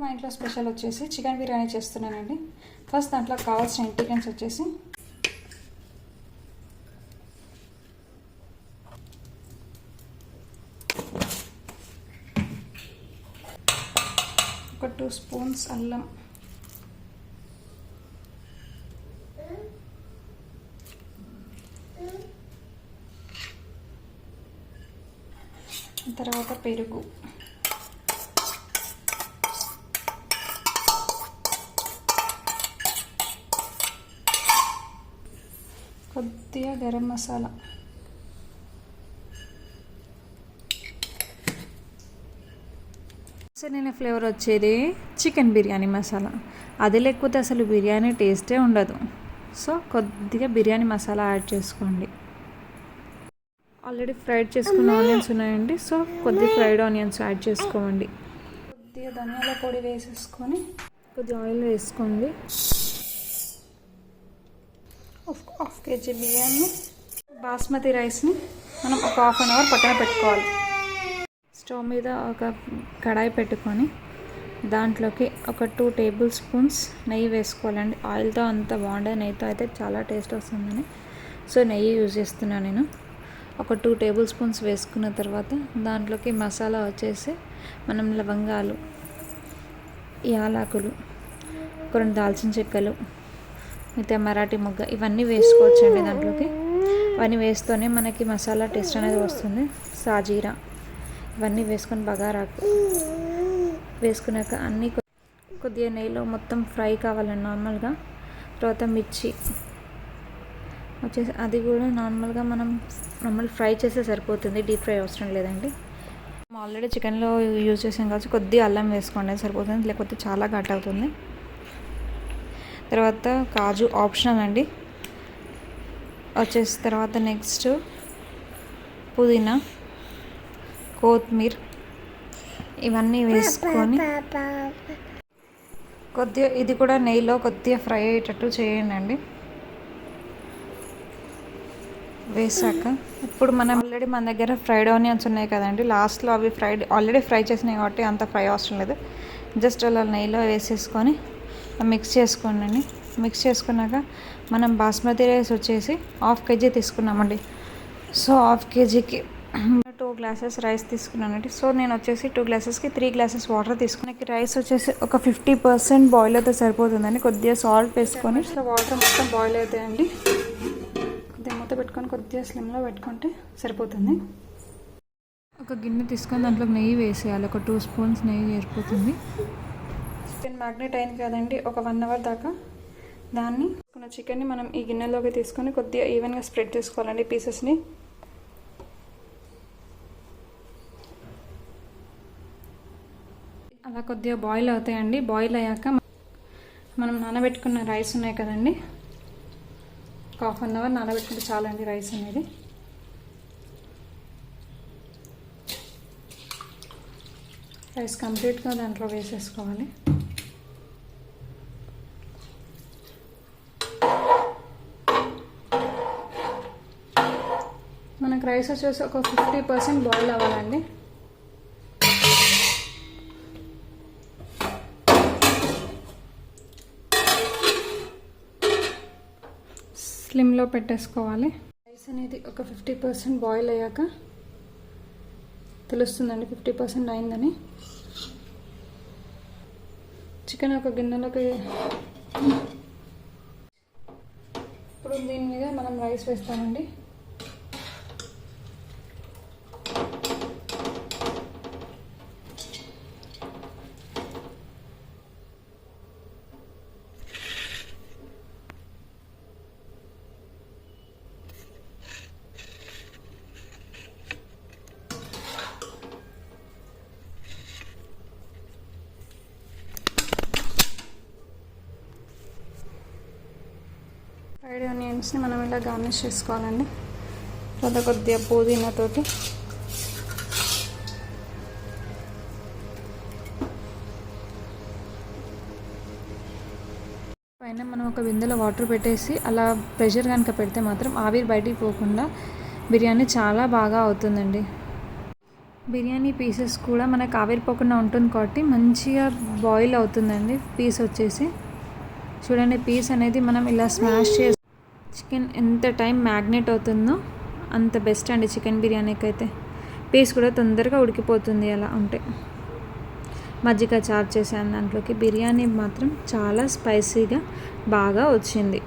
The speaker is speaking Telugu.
మా ఇంట్లో స్పెషల్ వచ్చేసి చికెన్ బిర్యానీ చేస్తున్నానండి. ఫస్ట్ దాంట్లో కావాల్సిన ఇంగ్రీడియంట్స్ వచ్చేసి ఒక టూ స్పూన్స్ అల్లం. తర్వాత పెరుగు. కొద్దిగా గరం మసాలా. నేను ఫ్లేవర్ వచ్చేది చికెన్ బిర్యానీ మసాలా. అది లేకపోతే అసలు బిర్యానీ టేస్టే ఉండదు. సో కొద్దిగా బిర్యానీ మసాలా యాడ్ చేసుకోండి. ఆల్రెడీ ఫ్రైడ్ చేసుకున్న ఆనియన్స్ ఉన్నాయండి. సో కొద్దిగా ఫ్రైడ్ ఆనియన్స్ యాడ్ చేసుకోండి. కొద్దిగా ధనియాల పొడి వేసేసుకొని కొద్దిగా ఆయిల్ వేసుకోండి. హాఫ్ కేజీ బియ్యాన్ని బాస్మతి రైస్ని మనం ఒక హాఫ్ అన్ అవర్ పక్కన పెట్టుకోవాలి. స్టవ్ మీద ఒక కడాయి పెట్టుకొని దాంట్లోకి ఒక టూ టేబుల్ స్పూన్స్ నెయ్యి వేసుకోవాలండి. ఆయిల్తో అంత బాగుండే నెయ్యితో అయితే చాలా టేస్ట్ వస్తుందని. సో నెయ్యి యూజ్ చేస్తున్నాను నేను. ఒక టూ టేబుల్ స్పూన్స్ వేసుకున్న తర్వాత దాంట్లోకి మసాలా వచ్చేసి మనం లవంగాలు యాలకులు కొన్ని దాల్చిన చెక్కలు మిగతా మరాఠీ మొగ్గ ఇవన్నీ వేసుకోవచ్చండి దాంట్లోకి. ఇవన్నీ వేస్తూనే మనకి మసాలా టేస్ట్ అనేది వస్తుంది. సాజీరా. ఇవన్నీ వేసుకొని బగారాకు వేసుకున్నాక అన్నీ కొద్దిగా నెయ్యిలో మొత్తం ఫ్రై కావాలండి నార్మల్గా. తర్వాత మిర్చి. వచ్చేసి అది కూడా నార్మల్గా మనం నార్మల్ ఫ్రై చేస్తే సరిపోతుంది. డీప్ ఫ్రై అవసరం లేదండి. ఆల్రెడీ చికెన్లో యూజ్ చేసాం కాబట్టి కొద్దిగా అల్లం వేసుకోండి సరిపోతుంది. లేకపోతే చాలా ఘట్ అవుతుంది. తర్వాత కాజు ఆప్షనల్ అండి. వచ్చేసి తర్వాత నెక్స్ట్ పుదీనా కొత్తిమీర ఇవన్నీ వేసుకొని కొద్దిగా ఇది కూడా నెయ్యిలో కొద్దిగా ఫ్రై అయ్యేటట్టు చేయండి అండి వేసాక ఇప్పుడు మనం ఆల్రెడీ మన దగ్గర ఫ్రైడ్ ఆనియన్స్ ఉన్నాయి కదండి. లాస్ట్లో అవి ఫ్రైడ్ ఆల్రెడీ ఫ్రై చేసినాయి కాబట్టి అంత ఫ్రై అవసరం లేదు. జస్ట్ అలా నెయ్యిలో వేసేసుకొని మిక్స్ చేసుకోండి. మిక్స్ చేసుకున్నాక మనం బాస్మతి రైస్ వచ్చేసి హాఫ్ కేజీ తీసుకున్నామండి. సో హాఫ్ కేజీకి టూ గ్లాసెస్ రైస్ తీసుకున్నానండి. సో నేను వచ్చేసి టూ గ్లాసెస్కి త్రీ గ్లాసెస్ వాటర్ తీసుకున్నాకి రైస్ వచ్చేసి ఒక ఫిఫ్టీ పర్సెంట్ బాయిల్ అయితే సరిపోతుందండి. కొద్దిగా సాల్ట్ వేసుకొని సో వాటర్ మొత్తం బాయిల్ అవుతాయండి. కొద్దిగా మూత పెట్టుకొని కొద్దిగా స్లిమ్లో పెట్టుకుంటే సరిపోతుంది. ఒక గిన్నె తీసుకొని దాంట్లో నెయ్యి వేసేయాలి. ఒక టూ స్పూన్స్ నెయ్యి సరిపోతుంది చికెన్ మ్యాగ్నెట్ అయింది కదండి ఒక వన్ అవర్ దాకా. దాన్ని మన చికెన్ని మనం ఈ గిన్నెలోకి తీసుకొని కొద్దిగా ఈవెన్గా స్ప్రెడ్ చేసుకోవాలండి పీసెస్ని. అలా కొద్దిగా బాయిల్ అవుతాయండి. బాయిల్ అయ్యాక మనం నానబెట్టుకున్న రైస్ ఉన్నాయి కదండి. ఒక హాఫ్ అన్ అవర్ నానబెట్టుకుంటే చాలండి రైస్ అనేది. రైస్ కంప్లీట్గా దాంట్లో వేసేసుకోవాలి. రైస్ వచ్చేసి ఒక ఫిఫ్టీ పర్సెంట్ బాయిల్ అవ్వాలండి. స్లిమ్లో పెట్టేసుకోవాలి. రైస్ అనేది ఒక ఫిఫ్టీ పర్సెంట్ బాయిల్ అయ్యాక తెలుస్తుందండి ఫిఫ్టీ పర్సెంట్ అయిందని. చికెన్ ఒక గిన్నెలోకి ఇప్పుడు దీని మీద మనం రైస్ వేస్తామండి. ఫ్రైడ్ ఆనియన్స్ని మనం ఇలా గార్నిష్ చేసుకోవాలండి. తర్వాత కొద్దిగా పుదీనాతోటి పైన మనం ఒక బిందెలో వాటర్ పెట్టేసి అలా ప్రెషర్ కనుక పెడితే మాత్రం ఆవిరి బయటికి పోకుండా బిర్యానీ చాలా బాగా అవుతుందండి. బిర్యానీ పీసెస్ కూడా మనకు ఆవిరిపోకుండా ఉంటుంది కాబట్టి మంచిగా బాయిల్ అవుతుందండి. పీస్ వచ్చేసి. చూడండి పీస్ అనేది మనం ఇలా స్మాష్ చేసి చికెన్ ఎంత టైం మ్యాగ్నేట్ అవుతుందో అంత బెస్ట్ అండి చికెన్ బిర్యానీకి అయితే పీస్ కూడా తొందరగా ఉడికిపోతుంది అలా ఉంటే. మజ్జిగ చార్జ్ చేశాను దాంట్లోకి. బిర్యానీ మాత్రం చాలా స్పైసీగా బాగా వచ్చింది.